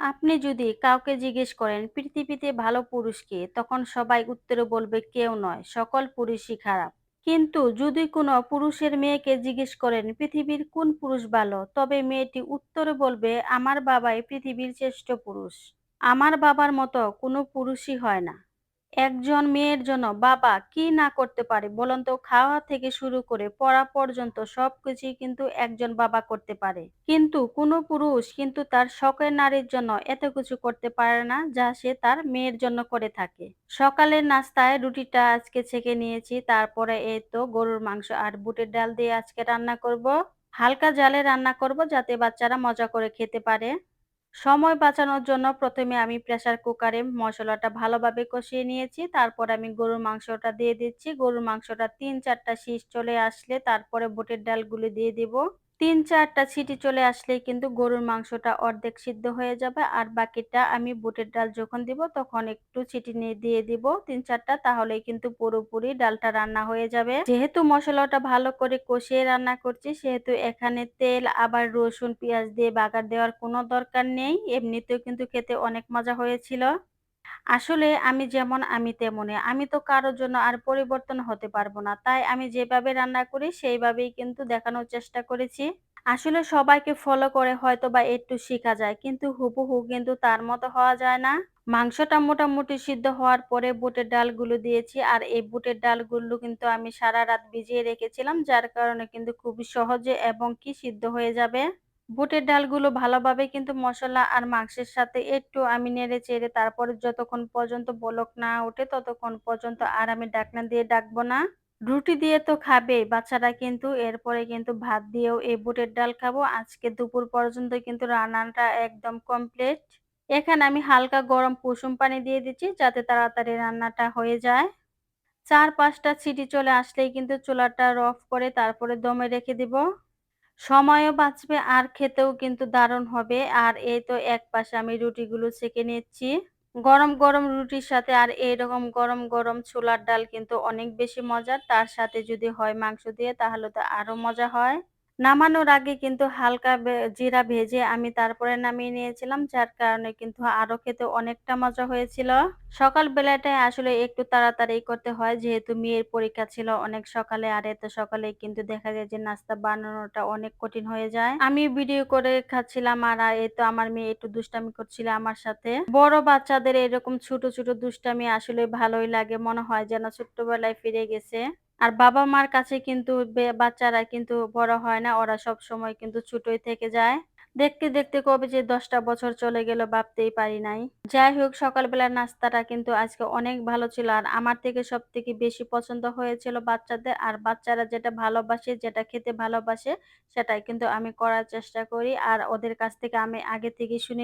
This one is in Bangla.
আপনি যদি কাউকে জিজ্ঞেস করেন পৃথিবীতে ভালো পুরুষ কে, তখন সবাই উত্তরে বলবে কেউ নয়, সকল পুরুষই খারাপ। কিন্তু যদি কোনো পুরুষের মেয়েকে জিজ্ঞেস করেন পৃথিবীর কোন পুরুষ ভালো, তবে মেয়েটি উত্তরে বলবে আমার বাবাই পৃথিবীর শ্রেষ্ঠ পুরুষ। আমার বাবার মতো কোনো পুরুষই হয় না। একজন মেয়ের জন্য, বাবা, কি না করতে পারে বলুন তো? খাওয়া থেকে শুরু করে পড়া পর্যন্ত সবকিছুই কিন্তু একজন বাবা করতে পারে। কিন্তু কোনো পুরুষ কিন্তু তার শখের নারীর জন্য এত কিছু করতে পারে না যা সে তার মেয়ের জন্য করে থাকে। সকালের নাস্তায় রুটিটা আজকে ছেঁকে নিয়েছি, তারপরে এই তো গরুর মাংস আর বুটের ডাল দিয়ে আজকে রান্না করব। হালকা জালে রান্না করব যাতে বাচ্চারা মজা করে খেতে পারে। সময় বাঁচানোর জন্য প্রথমে আমি প্রেসার কুকারে মশলাটা ভালোভাবে কষিয়ে নিয়েছি। তারপর আমি গরুর মাংসটা দিয়ে দিচ্ছি। গরুর মাংসটা তিন চারটা শীষ চলে আসলে তারপরে বুটের ডালগুলো দিয়ে দিব। তিন চারটা ছিটি চলে আসলেই কিন্তু গরুর মাংসটা অর্ধেক সিদ্ধ হয়ে যাবে। আর বাকিটা আমি বুটের ডাল যখন দিব, তখন একটু ছিটি নিয়ে দিয়ে দিব তিন চারটা, তাহলেই কিন্তু পুরোপুরি ডালটা রান্না হয়ে যাবে। যেহেতু মশলাটা ভালো করে কষিয়ে রান্না করছি, সেহেতু এখানে তেল, আবার রসুন, পেঁয়াজ দিয়ে বাগার দেওয়ার কোনো দরকার নেই। এমনিতেও কিন্তু খেতে অনেক মজা হয়েছিল। আসলে আমি যেমন আমি তেমনই। আমি তো কারোর জন্য আর পরিবর্তন হতে পারব না। তাই আমি যেভাবে রান্না করি, সেইভাবেই কিন্তু দেখানোর চেষ্টা করেছি। আসলে সবাইকে ফলো করে হয়তো বা একটু শেখা যায়, কিন্তু হুবহু কিন্তু তার মতো হওয়া যায় না। মাংসটা মোটামুটি সিদ্ধ হওয়ার পরে বুটের ডালগুলো দিয়েছি, আর এই বুটের ডালগুলো কিন্তু আমি সারা রাত ভিজিয়ে রেখেছিলাম, যার কারণে কিন্তু খুবই সহজে এবং কি সিদ্ধ হয়ে যাবে। বুটের ডালগুলো ভালোভাবে কিন্তু মশলা আর মাংসের সাথে একটু আমি নেড়ে চেড়ে তারপরে যতক্ষণ পর্যন্ত বলক না ওঠে ততক্ষণ পর্যন্ত আর আমি ডাকনা দিয়ে ডাকবো না। রুটি দিয়ে তো খাবে, বাচ্চারা কিন্তু এরপরে কিন্তু ভাত দিয়েও এই বুটের ডাল খাব। আজকে দুপুর পর্যন্ত কিন্তু রান্নাটা একদম কমপ্লিট এখানে আমি হালকা গরম কুসুম পানি দিয়ে দিচ্ছি যাতে তাড়াতাড়ি রান্নাটা হয়ে যায়। চার পাঁচটা ছিটি চলে আসলেই কিন্তু চুলাটা অফ করে তারপরে দমে রেখে দিব। সময়ও বাঁচবে, আর খেতেও কিন্তু দারুণ হবে। আর এই তো এক পাশে আমি রুটিগুলো ছেঁকে নিচ্ছি। গরম গরম রুটির সাথে আর এইরকম গরম গরম ছোলার ডাল কিন্তু অনেক বেশি মজার। তার সাথে যদি হয় মাংস দিয়ে, তাহলে তো আরও মজা হয়। নামানোর আগে কিন্তু হালকা জিরা ভেজে আমি তারপরে নামিয়ে নিয়েছিলাম, যার কারণে কিন্তু আরও খেতে অনেকটা মজা হয়েছিল। সকাল বেলাটায় আসলে একটু তাড়াতাড়ি করতে হয়, যেহেতু মেয়ের পরীক্ষা ছিল অনেক সকালে, আর এত সকালে কিন্তু দেখা যায় যে নাস্তা বানানোটা অনেক কঠিন হয়ে যায়। আমি ভিডিও করে খাচ্ছিলাম, আর এই তো আমার মেয়ে একটু দুষ্টামি করছিল আমার সাথে। বড় বাচ্চাদের এরকম ছোট ছোট দুষ্টামি আসলে ভালোই লাগে, মনে হয় যেন ছোট্টবেলায় ফিরে গেছে। আর বাবা-মার কাছে কিন্তু বাচ্চারা কিন্তু বড় হয় না। ওরা সবসময় কিন্তু ছোটই থেকে যায়। দেখতে, দেখতে কবে যে দশটা বছর চলে গেল ভাবতেই পারি নাই। যাই হোক সকালবেলার নাস্তাটা কিন্তু আজকে অনেক ভালো ছিল। আর আমার থেকে সব থেকে বেশি পছন্দ হয়েছিল বাচ্চাদের। আর বাচ্চারা যেটা ভালোবাসে, যেটা খেতে ভালোবাসে সেটাই কিন্তু আমি করার চেষ্টা করি। আর ওদের কাছ থেকে আমি আগে থেকে শুনে